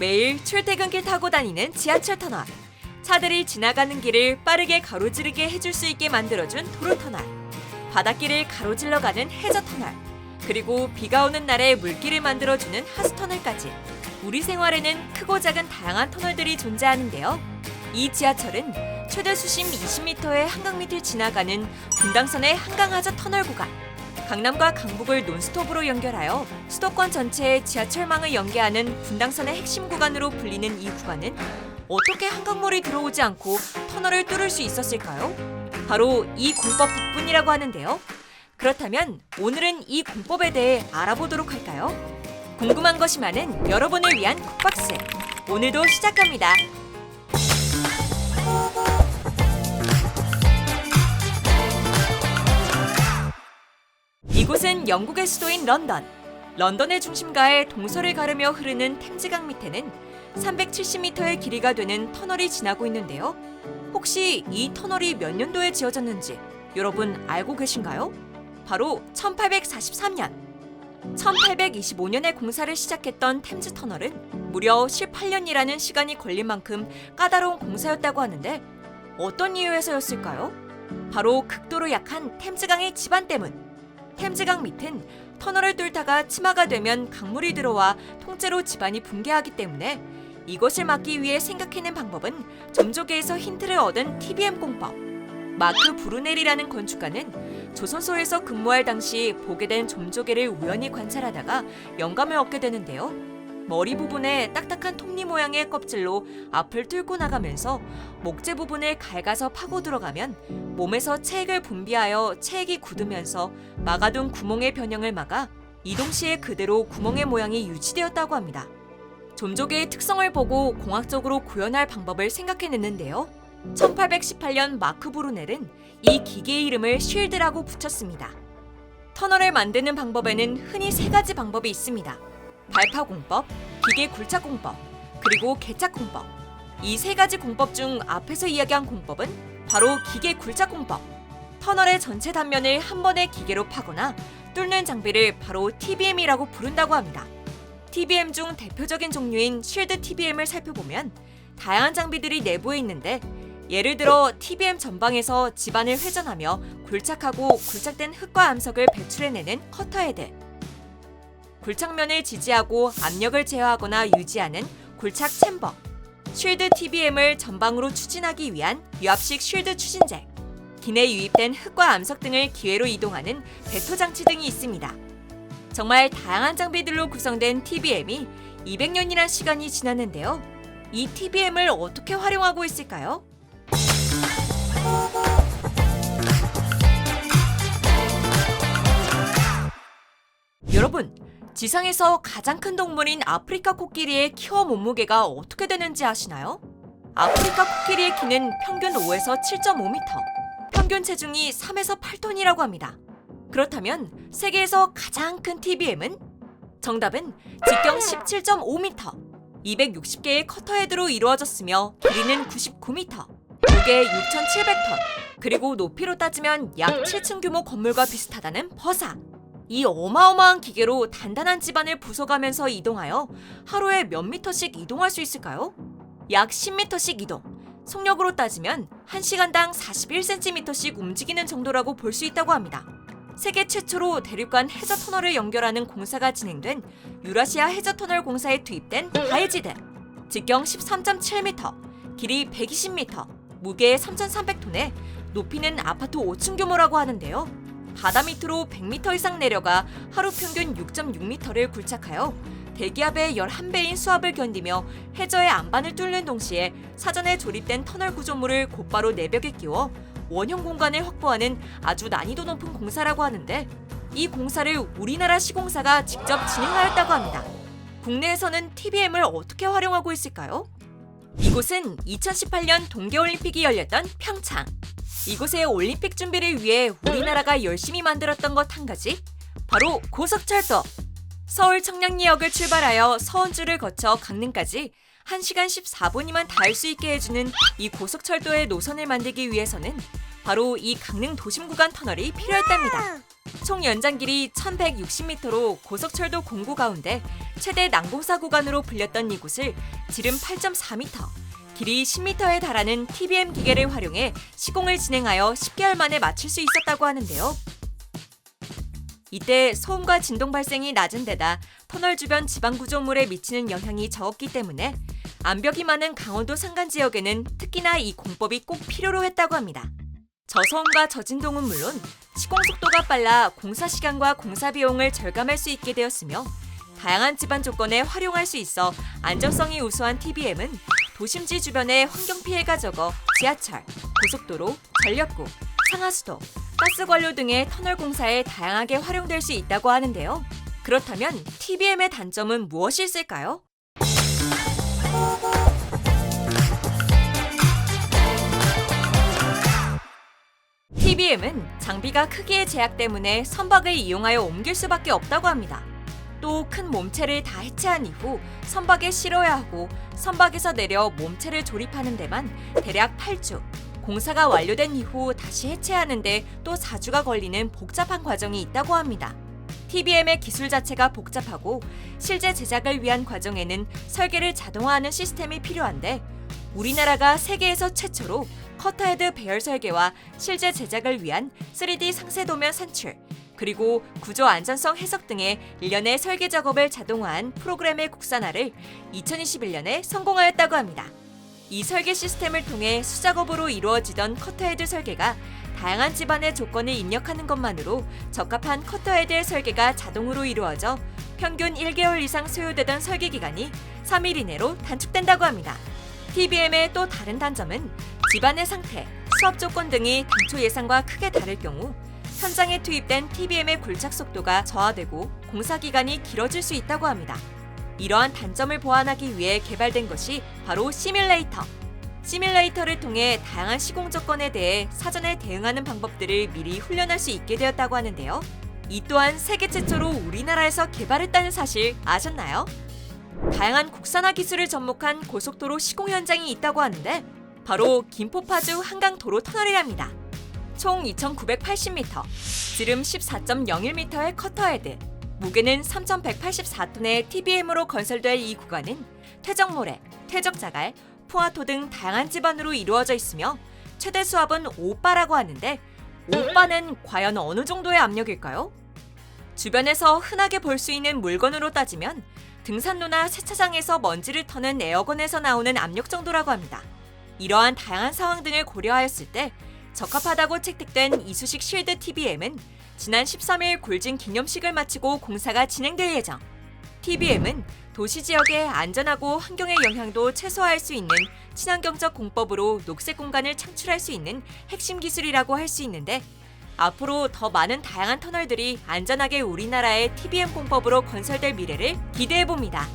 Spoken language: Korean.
매일 출퇴근길 타고 다니는 지하철 터널. 차들이 지나가는 길을 빠르게 가로지르게 해줄 수 있게 만들어준 도로 터널. 바닷길을 가로질러 가는 해저 터널. 그리고 비가 오는 날에 물길을 만들어주는 하수 터널까지. 우리 생활에는 크고 작은 다양한 터널들이 존재하는데요. 이 지하철은 최대 수심 20m의 한강 밑을 지나가는 분당선의 한강하자 터널 구간. 강남과 강북을 논스톱으로 연결하여 수도권 전체의 지하철망을 연계하는 분당선의 핵심 구간으로 불리는 이 구간은 어떻게 한강물이 들어오지 않고 터널을 뚫을 수 있었을까요? 바로 이 공법 덕분이라고 하는데요. 그렇다면 오늘은 이 공법에 대해 알아보도록 할까요? 궁금한 것이 많은 여러분을 위한 쿡박스. 오늘도 시작합니다. 이곳은 영국의 수도인 런던. 런던의 중심가에 동서를 가르며 흐르는 템즈강 밑에는 370m의 길이가 되는 터널이 지나고 있는데요. 혹시 이 터널이 몇 년도에 지어졌는지 여러분 알고 계신가요? 바로 1843년. 1825년에 공사를 시작했던 템즈 터널은 무려 18년이라는 시간이 걸린 만큼 까다로운 공사였다고 하는데 어떤 이유에서였을까요? 바로 극도로 약한 템즈강의 지반 때문. 템즈강 밑은 터널을 뚫다가 치마가 되면 강물이 들어와 통째로 집안이 붕괴하기 때문에 이것을 막기 위해 생각해낸 방법은 점조계에서 힌트를 얻은 TBM 공법. 마크 브루넬이라는 건축가는 조선소에서 근무할 당시 보게 된 점조개를 우연히 관찰하다가 영감을 얻게 되는데요. 머리 부분에 딱딱한 톱니 모양의 껍질로 앞을 뚫고 나가면서 목재 부분을 갉아서 파고 들어가면 몸에서 체액을 분비하여 체액이 굳으면서 막아둔 구멍의 변형을 막아 이동 시에 그대로 구멍의 모양이 유지되었다고 합니다. 좀조개의 특성을 보고 공학적으로 구현할 방법을 생각해냈는데요. 1818년 마크 브루넬은 이 기계의 이름을 쉴드라고 붙였습니다. 터널을 만드는 방법에는 흔히 세 가지 방법이 있습니다. 발파 공법, 기계 굴착 공법, 그리고 개착 공법. 이 세 가지 공법 중 앞에서 이야기한 공법은 바로 기계 굴착 공법. 터널의 전체 단면을 한 번에 기계로 파거나 뚫는 장비를 바로 TBM이라고 부른다고 합니다. TBM 중 대표적인 종류인 쉴드 TBM을 살펴보면 다양한 장비들이 내부에 있는데 예를 들어 TBM 전방에서 집안을 회전하며 굴착하고 굴착된 흙과 암석을 배출해내는 커터 헤드 굴착면을 지지하고 압력을 제어하거나 유지하는 굴착 챔버 쉴드 TBM을 전방으로 추진하기 위한 유압식 쉴드 추진잭 기내 유입된 흙과 암석 등을 기회로 이동하는 배토 장치 등이 있습니다. 정말 다양한 장비들로 구성된 TBM이 200년이란 시간이 지났는데요. 이 TBM을 어떻게 활용하고 있을까요? 여러분, 지상에서 가장 큰 동물인 아프리카 코끼리의 키와 몸무게가 어떻게 되는지 아시나요? 아프리카 코끼리의 키는 평균 5에서 7.5m, 평균 체중이 3에서 8톤이라고 합니다. 그렇다면 세계에서 가장 큰 TBM은? 정답은 직경 17.5m, 260개의 커터헤드로 이루어졌으며 길이는 99m, 무게 6,700톤, 그리고 높이로 따지면 약 7층 규모 건물과 비슷하다는 버사. 이 어마어마한 기계로 단단한 집안을 부숴가면서 이동하여 하루에 몇 미터씩 이동할 수 있을까요? 약 10미터씩 이동. 속력으로 따지면 1시간당 41cm씩 움직이는 정도라고 볼 수 있다고 합니다. 세계 최초로 대륙간 해저 터널을 연결하는 공사가 진행된 유라시아 해저 터널 공사에 투입된 다이지드. 직경 13.7m, 길이 120m, 무게 3,300톤에 높이는 아파트 5층 규모라고 하는데요. 바다 밑으로 100m 이상 내려가 하루 평균 6.6m를 굴착하여 대기압의 11배인 수압을 견디며 해저의 안반을 뚫는 동시에 사전에 조립된 터널 구조물을 곧바로 내벽에 끼워 원형 공간을 확보하는 아주 난이도 높은 공사라고 하는데 이 공사를 우리나라 시공사가 직접 진행하였다고 합니다. 국내에서는 TBM을 어떻게 활용하고 있을까요? 이곳은 2018년 동계올림픽이 열렸던 평창. 이곳의 올림픽 준비를 위해 우리나라가 열심히 만들었던 것 한 가지 바로 고속철도. 서울 청량리역을 출발하여 서원주를 거쳐 강릉까지 1시간 14분이면 닿을 수 있게 해주는 이 고속철도의 노선을 만들기 위해서는 바로 이 강릉 도심 구간 터널이 필요했답니다. 총 연장 길이 1160m로 고속철도 공구 가운데 최대 난공사 구간으로 불렸던 이곳을 지름 8.4m, 길이 10m에 달하는 TBM 기계를 활용해 시공을 진행하여 10개월 만에 마칠 수 있었다고 하는데요. 이때 소음과 진동 발생이 낮은 데다 터널 주변 지방 구조물에 미치는 영향이 적었기 때문에 암벽이 많은 강원도 산간 지역에는 특히나 이 공법이 꼭 필요로 했다고 합니다. 저소음과 저진동은 물론 시공 속도가 빨라 공사 시간과 공사 비용을 절감할 수 있게 되었으며 다양한 집안 조건에 활용할 수 있어 안정성이 우수한 TBM은 도심지 주변의 환경 피해가 적어 지하철, 고속도로, 전력구, 상하수도, 가스 관료 등의 터널 공사에 다양하게 활용될 수 있다고 하는데요. 그렇다면 TBM의 단점은 무엇이 있을까요? TBM은 장비가 크기의 제약 때문에 선박을 이용하여 옮길 수밖에 없다고 합니다. 또 큰 몸체를 다 해체한 이후 선박에 실어야 하고 선박에서 내려 몸체를 조립하는 데만 대략 8주, 공사가 완료된 이후 다시 해체하는데 또 4주가 걸리는 복잡한 과정이 있다고 합니다. TBM의 기술 자체가 복잡하고 실제 제작을 위한 과정에는 설계를 자동화하는 시스템이 필요한데 우리나라가 세계에서 최초로 커터헤드 배열 설계와 실제 제작을 위한 3D 상세 도면 산출, 그리고 구조 안전성 해석 등의 일련의 설계 작업을 자동화한 프로그램의 국산화를 2021년에 성공하였다고 합니다. 이 설계 시스템을 통해 수작업으로 이루어지던 커터헤드 설계가 다양한 집안의 조건을 입력하는 것만으로 적합한 커터헤드의 설계가 자동으로 이루어져 평균 1개월 이상 소요되던 설계 기간이 3일 이내로 단축된다고 합니다. TBM의 또 다른 단점은 집안의 상태, 수업 조건 등이 당초 예상과 크게 다를 경우 현장에 투입된 TBM의 굴착 속도가 저하되고 공사 기간이 길어질 수 있다고 합니다. 이러한 단점을 보완하기 위해 개발된 것이 바로 시뮬레이터. 시뮬레이터를 통해 다양한 시공 조건에 대해 사전에 대응하는 방법들을 미리 훈련할 수 있게 되었다고 하는데요. 이 또한 세계 최초로 우리나라에서 개발했다는 사실 아셨나요? 다양한 국산화 기술을 접목한 고속도로 시공 현장이 있다고 하는데 바로 김포 파주 한강 도로 터널이랍니다. 총 2,980m, 지름 14.01m의 커터헤드, 무게는 3,184톤의 TBM으로 건설될 이 구간은 퇴적모래, 퇴적자갈, 포화토 등 다양한 집안으로 이루어져 있으며 최대 수압은 5바라고 하는데 5바는 과연 어느 정도의 압력일까요? 주변에서 흔하게 볼 수 있는 물건으로 따지면 등산로나 세차장에서 먼지를 터는 에어건에서 나오는 압력 정도라고 합니다. 이러한 다양한 상황 등을 고려하였을 때 적합하다고 채택된 이수식 쉴드 TBM은 지난 13일 골진 기념식을 마치고 공사가 진행될 예정. TBM은 도시 지역의 안전하고 환경의 영향도 최소화할 수 있는 친환경적 공법으로 녹색 공간을 창출할 수 있는 핵심 기술이라고 할 수 있는데 앞으로 더 많은 다양한 터널들이 안전하게 우리나라의 TBM 공법으로 건설될 미래를 기대해 봅니다.